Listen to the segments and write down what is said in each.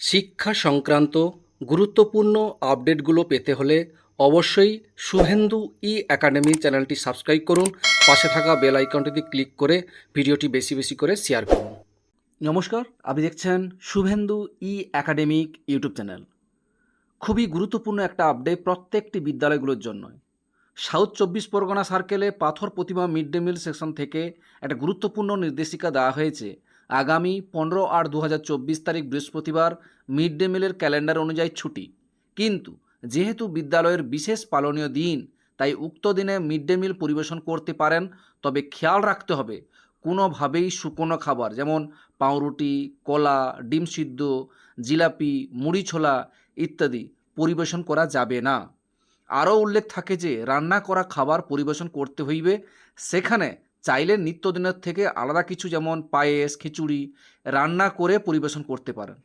শিক্ষা সংক্রান্ত গুরুত্বপূর্ণ আপডেটগুলো পেতে হলে অবশ্যই শুভেন্দু ই একাডেমি চ্যানেলটি সাবস্ক্রাইব করুন। পাশে থাকা বেল আইকনটিতে ক্লিক করে ভিডিওটি বেশি বেশি করে শেয়ার করুন। নমস্কার, আপনি দেখছেন শুভেন্দু ই একাডেমিক ইউটিউব চ্যানেল। খুবই গুরুত্বপূর্ণ একটা আপডেট প্রত্যেকটি বিদ্যালয়গুলোর জন্য সাউথ চব্বিশ Pargana সার্কেলে Patharpratima mid day meal section থেকে একটা গুরুত্বপূর্ণ নির্দেশিকা দেওয়া হয়েছে। আগামী পনেরো আট দু তারিখ বৃহস্পতিবার মিড ডে মিলের ক্যালেন্ডার অনুযায়ী ছুটি। কিন্তু যেহেতু বিদ্যালয়ের বিশেষ পালনীয় দিন, তাই উক্ত দিনে মিড ডে মিল পরিবেশন করতে পারেন, তবে খেয়াল রাখতে হবে কোনোভাবেই শুকনো খাবার, যেমন পাউরুটি, কলা, ডিম সিদ্ধ, জিলাপি, মুড়ি ছোলা ইত্যাদি পরিবেশন করা যাবে না। আরও উল্লেখ থাকে যে, রান্না করা খাবার পরিবেশন করতে হইবে, সেখানে চাইলে নিত্যদিনের থেকে আলাদা কিছু যেমন পায়েস, খিচুড়ি রান্না করে পরিবেশন করতে পারেন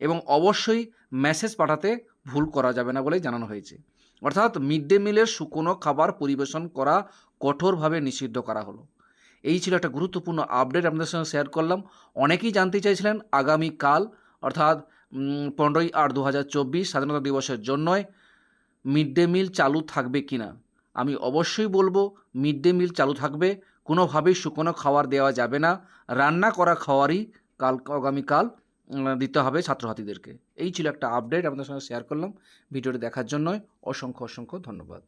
এবং অবশ্যই মেসেজ পাঠাতে ভুল করা যাবে না বলে জানানো হয়েছে। অর্থাৎ মিড ডে মিলের শুকনো খাবার পরিবেশন করা কঠোরভাবে নিষিদ্ধ করা হলো। এই ছিল একটা গুরুত্বপূর্ণ আপডেট আপনাদের সঙ্গে শেয়ার করলাম। অনেকেই জানতে চাইছিলেন আগামীকাল অর্থাৎ পনেরোই আট দু হাজার চব্বিশ স্বাধীনতা দিবসের জন্যই মিড ডে মিল চালু থাকবে কি না আমি অবশ্যই বলব, মিড ডে মিল চালু থাকবে কোনোভাবেই শুকনো খাবার দেওয়া যাবে না। রান্না করা খাওয়ারই কাল আগামীকাল দিতে হবে ছাত্রছাত্রীদেরকে। এই ছিল একটা আপডেট আপনাদের সঙ্গে শেয়ার করলাম। ভিডিওটি দেখার জন্য অসংখ্য অসংখ্য ধন্যবাদ।